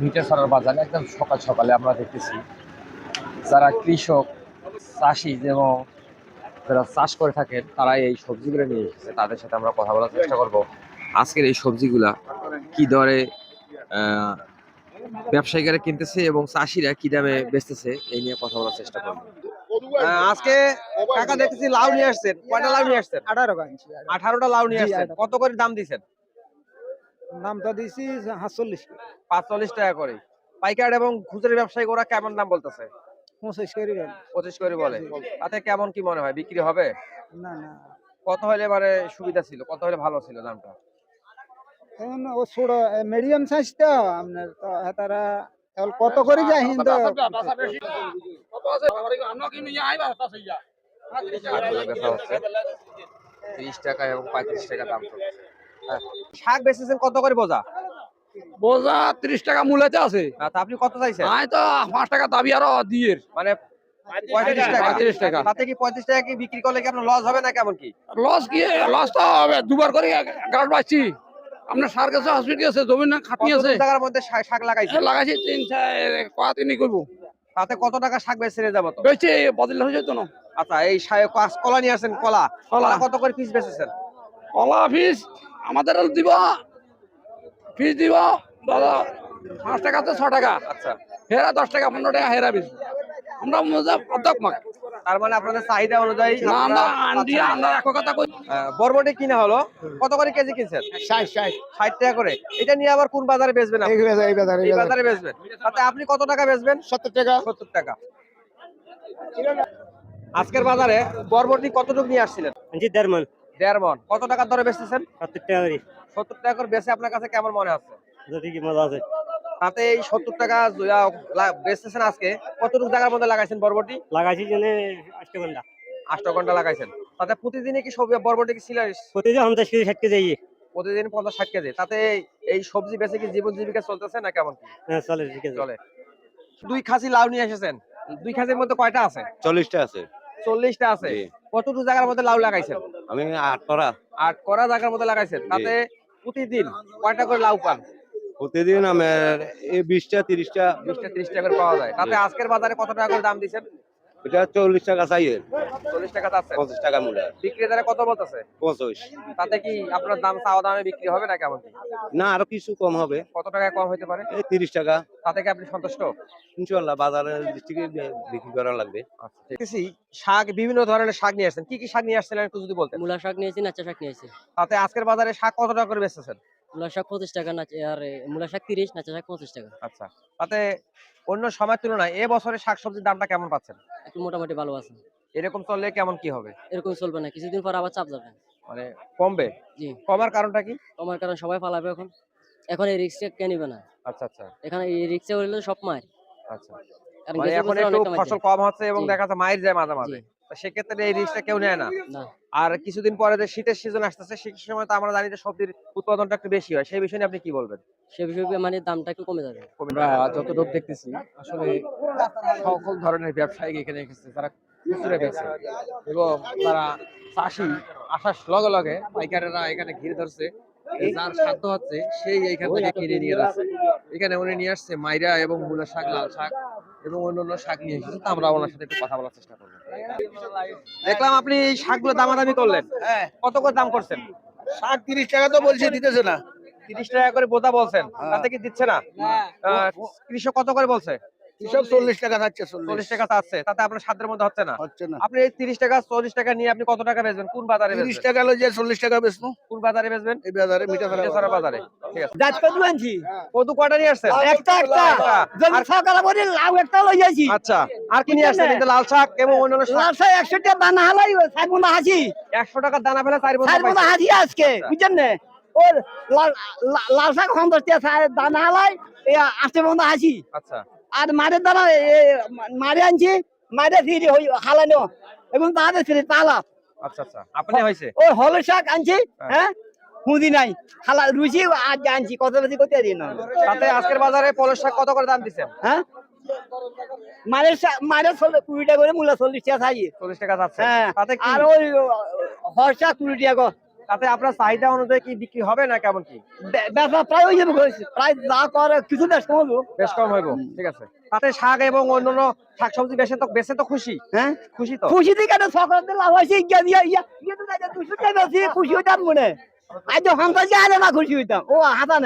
ভিটেছড়ার বাজার একদম সকাল সকালে আমরা দেখতেছি। যারা কৃষক চাষি এবং যারা চাষ করে থাকেন তারা এই সবজিগুলো নিয়ে এসেছে। তাদের সাথে আমরা কথা বলার চেষ্টা করব। আজকের এই সবজিগুলা কি দরে ব্যবসায়ীরা কিনতেছে এবং চাষিরা কি দামে বেচতেছে এই নিয়ে কথা বলার চেষ্টা করব। আজকে কাকা দেখতেছি লাউ নিয়ে আসছেন। কয়টা লাউ নিয়ে আসছেন? আঠারো আঠারোটা লাউ নিয়ে আসছেন। কত করে দাম দিচ্ছেন নামটা দিয়েছি সাতচল্লিশ পাঁচচল্লিশ টাকা করে। পাইকার এবং খুচরা ব্যবসায়ী ওরা কেমন দাম বলতেছে? পঁচিশ করে। পঁচিশ করে বলে। তাতে কেমন কি মনে হয়? বিক্রি হবে? না না। কত হলে মানে সুবিধা ছিল? কত হলে ভালো ছিল দামটা? এখন ও ছোট মিডিয়াম সাইজ তো আপনার তো তারা এখন কত করে যায় কিন্তু আটগুলো বেচা হচ্ছে। তিরিশ টাকা এবং পঁয়ত্রিশ টাকা দাম চলছে। শাক বেচেছেন কত করে বোঝা? বোঝা ত্রিশ টাকা মূল্যতে আছে আচ্ছা আপনি কত চাইছেন? আমি তো পাঁচ টাকা দাবি আরও দিয়ে মানে পঁয়ত্রিশ টাকা। তাতে কি পঁয়ত্রিশ টাকা কি বিক্রি করলে কি আপনার লস হবে না কেমন কি? লস কি? লস তো হবে। দুবার করে গাছ বাঁচছি আপনার সার গেছে হসপিটাল গেছে জমি না খাটনি আছে। টাকার মধ্যে শাক লাগাইছে লাগাইছি তিন কয়া তিনি করব। তাতে কত টাকা শাক বেচে যাব তো বদল হয়ে যেত না। আচ্ছা এই কলা নিয়ে আসেন কলা। কলা। কলা কত করে পিস বেচেছেন? কলা ফিস আমাদের দিব। ফিস দিব দাদা পাঁচ টাকাতে ছ টাকা। আচ্ছা। হেরা দশ টাকা পনেরো টাকা হেরা বিশ। আমরা মজা অর্ধক মাক তার মানে আপনাদের চাহিদা অনুযায়ী আহ, বরবটি কিনা হলো কত করে কেজি কিনছেন? ষাট ষাট। ষাট টাকা করে। এটা নিয়ে আবার কোন বাজারে বেচবেন আপনি? এই বাজার এই বাজারে বেচবেন। তাতে আপনি কত টাকা বেচবেন? সত্তর টাকা। সত্তর টাকা। আজকের বাজারে বরবটি কতটুকু নিয়ে আসছিলেন? জি দেড় দেড় মন। কত টাকার দরে বেচতেছেন? সত্তর টাকা করে সত্তর টাকা করে বেচে আপনার কাছে কেমন মনে মজা আছে। তাতে এই সত্তর টাকা বেচতেছেন আজকে কতটুকু জায়গার মধ্যে লাগাইছেন বরবটি? লাগাইছি জেনে ঘণ্টা। আষ্ট ঘণ্টা লাগাইছেন। তাতে প্রতিদিনই কি সবজি বরবটি কি ছিল প্রতিদিন পঞ্চাশ কেজি ষাট কেজি প্রতিদিন পঞ্চাশ ষাট কেজি। তাতে এই সবজি বেচে কি জীবন জীবিকা চলতেছে না কেমন হ্যাঁ চলে চলে। দুই খাসি লাউ নিয়ে এসেছেন। দুই খাসির মধ্যে কয়টা আছে? চল্লিশটা আছে। চল্লিশটা আছে। কতটুকু জায়গার মধ্যে লাউ লাগাইছেন? আমি আট করা। আট করা জায়গার মধ্যে লাগাইছেন। তাতে প্রতিদিন কয়টা করে লাউ পান? প্রতিদিন আমার এই বিশটা তিরিশটা। বিশটা তিরিশটা টাকা করে পাওয়া যায়। তাতে আজকের বাজারে কত টাকা করে দাম দিচ্ছেন? এটা চল্লিশ টাকা চাইয়ে চল্লিশ টাকা চাচ্ছে পঞ্চাশ টাকা মূল্য বিক্রেতারা কত বলতেছে পঁচিশ তাতে কি আপনার দাম চাওয়া দামে বিক্রি হবে না কেমন? না আরও কিছু কম হবে। কত টাকায় কম হতে পারে? এই তিরিশ টাকা। তাতে কি আপনি সন্তুষ্ট? ইনশাল্লাহ বাজারের থেকে বিক্রি করা লাগবে। দেখতেছি শাক বিভিন্ন ধরনের শাক নিয়ে আসছেন। কি কি শাক নিয়ে আসছেন একটু যদি বলতেন? মূলা শাক নিয়েছি নাচা শাক নিয়েছি। তাতে আজকের বাজারে শাক কত টাকা করে বেচতেছেন? মূলা শাক পঁচিশ টাকা নাচ আর মূলা শাক তিরিশ নাচা শাক পঁচিশ টাকা। আচ্ছা তাতে অন্য সময়ের তুলনায় এ বছরে শাকসবজির দামটা কেমন পাচ্ছেন? একটু মোটামুটি ভালো আছে। এরকম চললে কেমন কি হবে? এরকম চলবে না কিছুদিন পর আবার চাপ যাবে। মানে কমবে? জি। কমার কারণটা কি? আমার কারণ সবাই পালাবে এখন। এখন এই রিক্সটা কে নিবে না? আচ্ছা আচ্ছা। এখানে এই রিক্সা হইলে সব মার আচ্ছা। মানে এখন একটু ফসল কম হচ্ছে এবং দেখা যাচ্ছে মায়ের যায় মাঝে মাঝে সেক্ষেত্রে এই রিস্কটা কেউ নেয় না। আর কিছুদিন পরে যে শীতের সিজন আসতেছে সেই সময় তো আমরা জানি যে সবজির উৎপাদনটা একটু বেশি হয়। সেই বিষয়ে নিয়ে আপনি কি বলবেন? সে বিষয়ে মানে দামটা একটু কমে যাবে। আমরা যতটুকু দেখতেছি আসলে সকল ধরনের ব্যবসায়ী এখানে এসেছে তারা খুচরা বেচে। এবং তারা চাষি আসার লগে লগে পাইকারেরা এখানে ঘিরে ধরছে যার সাধ্য হচ্ছে সেই এইখান থেকে কিনে নিয়ে যাচ্ছে। এখানে উনি নিয়ে আসছে মাইরা এবং মূলা শাক লাল শাক এবং অন্যান্য শাক নিয়ে এসেছে। তো আমরা ওনার সাথে একটু কথা বলার চেষ্টা করব। দেখলাম আপনি এই শাকগুলো দামাদামি করলেন। হ্যাঁ। কত করে দাম করছেন? শাক তিরিশ টাকা তো বলছে দিতেছে না। তিরিশ টাকা করে বোতা বলছেন হ্যাঁ। তাতে কি দিচ্ছে না? কৃষক কত করে বলছে? চল্লিশ টাকা থাকছে চল্লিশ। টাকা চাচ্ছে তাতে আপনার সাধ্যের মধ্যে হচ্ছে না। হচ্ছে না। আপনি এই তিরিশ টাকা চল্লিশ টাকা নিয়ে আপনি কত টাকা বেচবেন? কোন বাজারে তিরিশ টাকা হলো যে চল্লিশ টাকা বেচবো। কোন বাজারে বেচবেন? এই বাজারে মিঠাছড়া বাজারে। ঠিক আছে। জাত কত আনছি। কদু কয়টা নিয়ে আসছেন? একটা একটা। একটা। আর- সকালে বলি লাউ একটা লই যাইছি আচ্ছা আর কি নিয়ে আসছেন? লাল শাক এবং অন্যান্য শাক? লাল শাক টাকা দানা হালাই হাসি টাকার দানা ফেলে চার বছর সাইব হাসি আজকে বুঝছেন না? ও লাল লা- লাল শাক টাকা দানা হালাই আসতে বন্ধ হাসি আচ্ছা। আর এ- এ মারে আনছি মারে ফিরি হালানো। এবং তাদের ফিরি তালা। আচ্ছা আচ্ছা। আপনি হয়েছে? ওই হল শাক আনছি হ্যাঁ। হ্যাঁ? নাই। খালা রুচি আজ আনছি কত বেশি কত দিন না। তাতে আজকের বাজারে পলস শাক কত করে দাম দিচ্ছেন হ্যাঁ? মারের শাক- মারের চল্লিশ কুড়ি টাকা করে মূলা চল্লিশ টাকা খাই চল্লিশ টাকা হ্যাঁ। আর ওই হর্ষা কুড়ি টাকা। তাতে আপনার চাহিদা অনুযায়ী কি বিক্রি হবে না কেমন কি? ব্যবসা প্রায় ওই যাবে হয়েছে। প্রায় যা করে কিছু বেশ কম হবে বেশ কম হইব ঠিক আছে। তাতে শাক এবং অন্যান্য শাকসবজি বেশে তো বেশে তো খুশি। হ্যাঁ? খুশি তো? খুশি দিকে তো সকলের লাভ হয়েছে ইয়া ইয়া ইয়া দুশো টাকা বেশি খুশি হইতাম মনে আজ হামতা যে না খুশি হইতাম। ও হাতা